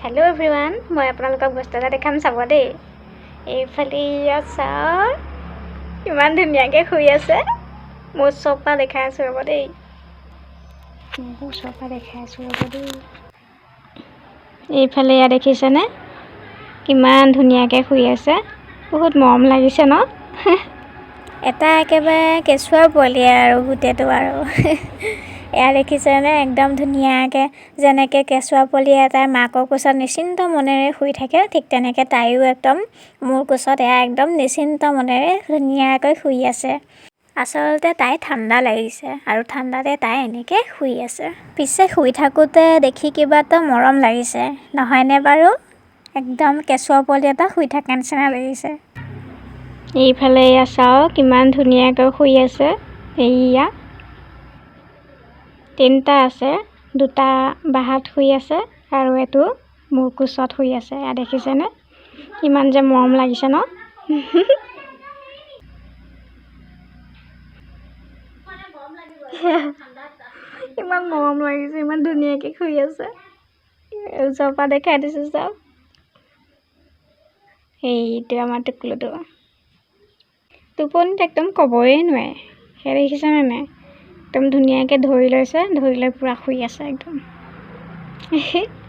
Hello everyone মই আপোনালোকক বস্তু এটা দেখাম চাব দেই এইফালে ইয়াত চাওক ইমান ধুনীয়াকৈ শুই আছে মোৰ ওচৰৰ পৰা দেখাই আছোঁ ৰ'ব দেই মোৰ ওচৰৰ পৰা দেখাই আছোঁ ৰ'ব দেই এইফালে এয়া দেখিছেনে কিমান ধুনীয়াকৈ শুই আছে বহুত মৰম লাগিছে ন এটা একেবাৰে কেঁচুৱা পোৱালি আৰু গোটেইটো আৰু এয়া দেখিছেনে একদম ধুনীয়াকৈ যেনেকৈ কেঁচুৱা পোৱালি এটাই মাকৰ কোচত নিশ্চিন্ত মনেৰে শুই থাকে ঠিক তেনেকৈ তাইও একদম মোৰ কোচত এয়া একদম নিশ্চিন্ত মনেৰে ধুনীয়াকৈ শুই আছে। আচলতে তাই ঠাণ্ডা লাগিছে আৰু ঠাণ্ডাতে তাই এনেকৈ শুই আছে। পিছে শুই থাকোঁতে দেখি কিবা এটা মৰম লাগিছে নহয়নে বাৰু? একদম কেঁচুৱা পোৱালি এটা শুই থকা নিচিনা লাগিছে। এইফালে এয়া চাওক কিমান ধুনীয়াকৈ শুই আছে। এইয়া। তিনিটা আছে দুটা বাহাত শুই আছে আৰু এইটো মোৰ কোচত শুই আছে এয়া দেখিছেনে? কিমান যে মৰম লাগিছে ন? ইমান মৰম লাগিছে ইমান ধুনীয়াকৈ শুই আছে। ওচৰৰ পৰা দেখাই দিছোঁ চাওক সেইটো আমাৰ টুকুলুটো টোপনিত একদম ক'বই নোৱাৰে। সেই দেখিছেনে নাই? একদম ধুনীয়াকৈ ধৰি লৈছে ধৰি লৈ পূৰা শুই আছে একদম।